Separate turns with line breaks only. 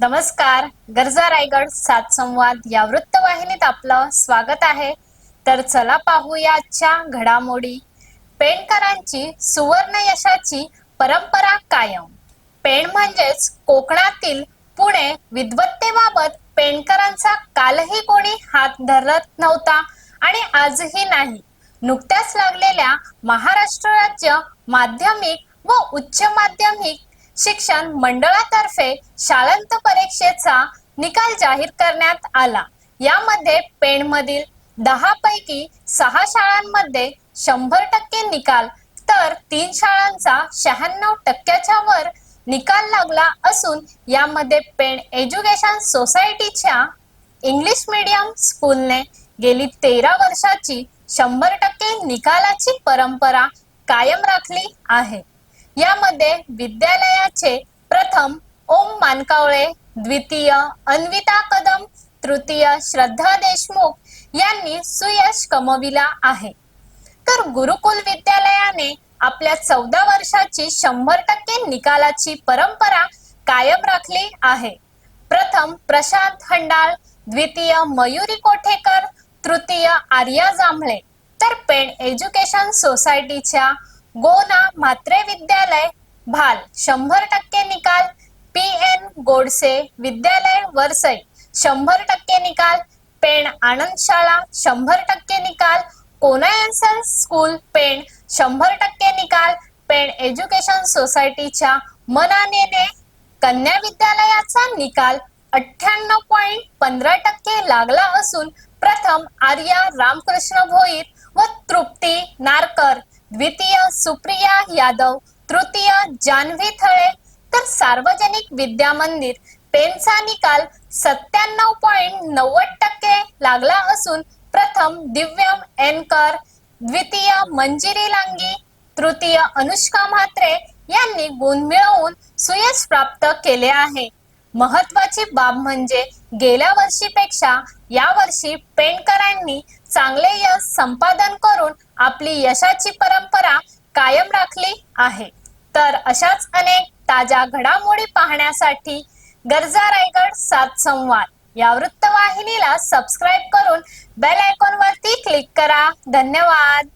नमस्कार. गरजा रायगड सात संवाद या वृत्तवाहिनीत आपलं स्वागत आहे. तर चला पाहूया आजच्या घडामोडी. पेणकरांची सुवर्ण यशाची परंपरा कायम. पेण म्हणजेच कोकणातील पुणे विद्वत्तेबाबत पेणकरांचा कालही कोणी हात धरत नव्हता आणि आजही नाही. नुकत्याच लागलेल्या महाराष्ट्र राज्य माध्यमिक व उच्च माध्यमिक शिक्षण मंडळातर्फे शाळांत परीक्षेचा निकाल जाहीर करण्यात आला. यामध्ये पेणमधील दहा पैकी सहा शाळांमध्ये शंभर टक्के निकाल तर तीन शाळांचा शहाण्णव टक्क्याच्या वर निकाल लागला असून यामध्ये पेण एज्युकेशन सोसायटीच्या इंग्लिश मीडियम स्कूलने गेली तेरा वर्षाची शंभर टक्के निकालाची परंपरा कायम राखली आहे. यामध्ये विद्यालयाचे प्रथम ओम मानकावळे द्वितीय अन्विता कदम तृतीय श्रद्धा देशमुख यांनी सुयश कमविला आहे. तर गुरुकुल विद्यालयाने आपल्या चौदा वर्षाची शंभर टक्के निकालाची परंपरा कायम राखली आहे. प्रथम प्रशांत हंडाळ द्वितीय मयुरी कोठेकर तृतीय आर्या जांभळे. तर पेण एज्युकेशन सोसायटीच्या गोना म्हात्रे विद्यालय भाल शंभर टक्के निकाल पी एन गोडसे विद्यालय वरसई शंभर टक्के निकाल पेण आनंद शाळा शंभर टक्के निकाल कोनायन्सन स्कूल पेण शंभर टक्के निकाल पेण एज्युकेशन सोसायटीच्या मनानेने कन्या विद्यालयाचा निकाल अठ्ठ्याण्णव पॉईंट पंधरा टक्के लागला असून प्रथम आर्या रामकृष्ण भोईर व तृप्ती नारकर द्वितीय सुप्रिया यादव तृतीय जान्हवी थळे तर सार्वजनिक विद्या मंदिर पेनचा निकाल सत्त्याण्णव पॉइंट नव्वद टक्के लागला असून प्रथम दिव्यम एनकर द्वितीय मंजिरी लांगी तृतीय अनुष्का म्हात्रे यांनी गुण मिळवून सुयश प्राप्त केले आहे. महत्वाची बाब म्हणजे गेल्या वर्षीपेक्षा या वर्षी पेंडकरांनी चांगले यश संपादन करून आपली यशाची परंपरा कायम राखली आहे. तर अशाच अनेक ताज्या घडामोडी पाहण्यासाठी गरजा रायगड सात संवाद या वृत्तवाहिनीला सबस्क्राईब करून बेल आयकॉन वरती क्लिक करा. धन्यवाद.